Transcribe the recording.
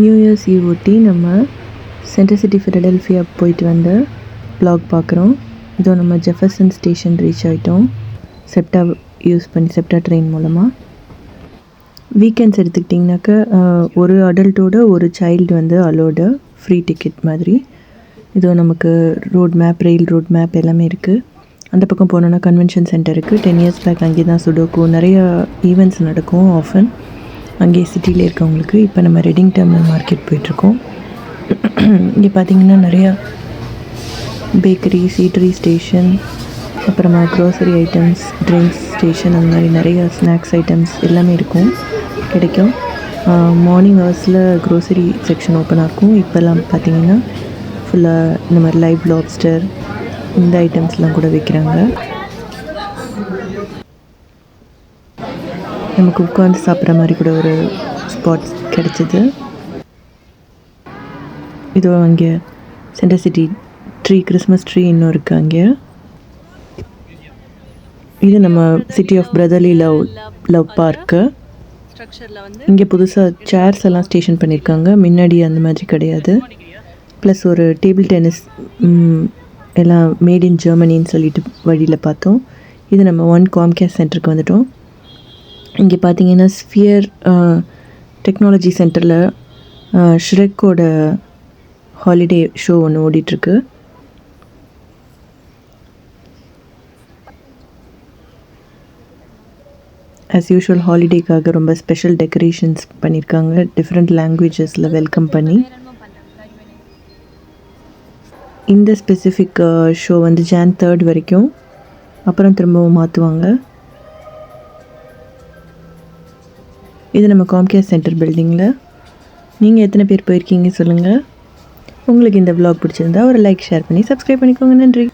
New years eve ஒட்டி நம்ம central city Philadelphia போயிட்டு வந்த vlog பார்க்குறோம். இதோ நம்ம ஜெஃபர்சன் ஸ்டேஷன் ரீச் ஆகிட்டோம் செப்டா யூஸ் பண்ணி செப்டா ட்ரெயின் மூலமாக வீக்கெண்ட்ஸ் எடுத்துக்கிட்டிங்கனாக்கா ஒரு அடல்ட்டோட ஒரு சைல்டு வந்து அலோடு ஃப்ரீ டிக்கெட் மாதிரி. இதோ நமக்கு road map rail road map எல்லாமே இருக்குது அந்த பக்கம் போனோன்னா கன்வென்ஷன் சென்டர் இருக்குது டென் இயர்ஸ் பேக் அங்கே தான் சுடோக்கும் நிறைய ஈவெண்ட்ஸ் நடக்கும் ஆஃபன் அங்கேயே சிட்டியில் இருக்கவங்களுக்கு இப்போ நம்ம ரெடிங் டெர்மினல் மார்க்கெட் போயிட்டுருக்கோம். இங்கே பார்த்தீங்கன்னா நிறையா பேக்கரி சீட்டரி ஸ்டேஷன் அப்புறமா க்ரோசரி ஐட்டம்ஸ் ட்ரிங்க்ஸ் ஸ்டேஷன் அந்த மாதிரி நிறைய ஸ்நாக்ஸ் ஐட்டம்ஸ் எல்லாமே இருக்கும் கிடைக்கும். மார்னிங் ஹவர்ஸில் க்ரோசரி செக்ஷன் ஓப்பனாக இருக்கும். இப்போல்லாம் பார்த்தீங்கன்னா ஃபுல்லாக இந்த மாதிரி லைவ் லாப்ஸ்டர் இந்த ஐட்டம்ஸ்லாம் கூட விற்கிறாங்க நமக்கு உட்காந்து சாப்பிட்ற மாதிரி கூட ஒரு ஸ்பாட்ஸ் கிடைச்சிது. இதோ அங்கே centre city tree Christmas tree இன்னும் இருக்குது அங்கே. இது நம்ம city of brotherly love love park இங்கே புதுசாக சேர்ஸ் எல்லாம் ஸ்டேஷன் பண்ணியிருக்காங்க. முன்னாடி அந்த மாதிரி கிடையாது. ப்ளஸ் ஒரு டேபிள் டென்னிஸ் எல்லாம் மேட் இன் ஜெர்மனின்னு சொல்லிட்டு வழியில் பார்த்தோம். இது நம்ம ஒன் காம்கேஸ் சென்டருக்கு வந்துட்டோம். இங்கே பார்த்தீங்கன்னா ஸ்பியர் டெக்னாலஜி சென்டரில் ஷ்ரெக்கோட ஹாலிடே ஷோ ஒன்று ஓடிட்டுருக்கு. ஆஸ் யூஷுவல் ஹாலிடேக்காக ரொம்ப ஸ்பெஷல் டெக்கரேஷன்ஸ் பண்ணியிருக்காங்க டிஃப்ரெண்ட் லாங்குவேஜஸில் வெல்கம் பண்ணி. இந்த ஸ்பெசிஃபிக் ஷோ வந்து ஜான் தேர்ட் வரைக்கும். அப்புறம் திரும்பவும் மாற்றுவாங்க இது நம்ம காம்கேர் சென்டர் பில்டிங்கில் நீங்கள் எத்தனை பேர் போயிருக்கீங்க சொல்லுங்கள் உங்களுக்கு இந்த வ்ளாக் பிடிச்சிருந்தா ஒரு லைக் ஷேர் பண்ணி சப்ஸ்கிரைப் பண்ணிக்கோங்க. நன்றி.